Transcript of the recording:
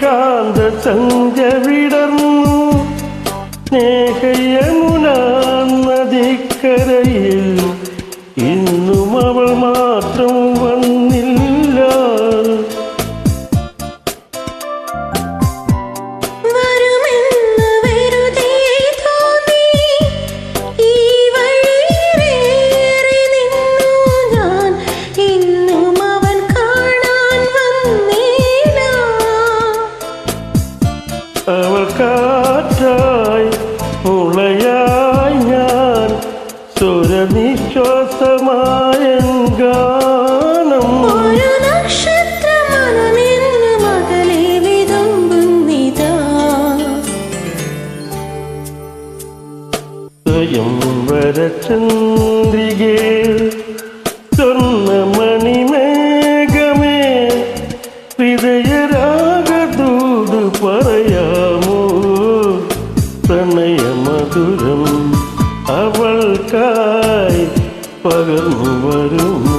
ശാന്ത സഞ്ച വിടർന്നു സ്നേഹയമുന നദിക്കരയിൽ ഇന്നും അവൾ കാറ്റായി മുളയായി ഞാൻ സുരനിശ്വാസമായ ഗാനം. മണിമേഘമേ വിതുമ്പുന്നിതാ സ്വയം വരചന്ദ്രികേ സ്വർണമണിമേഘമേ ഹൃദയരാഗദൂത് പ്രണയമധുരം അവൾക്കായി പകർന്നു വരുമോ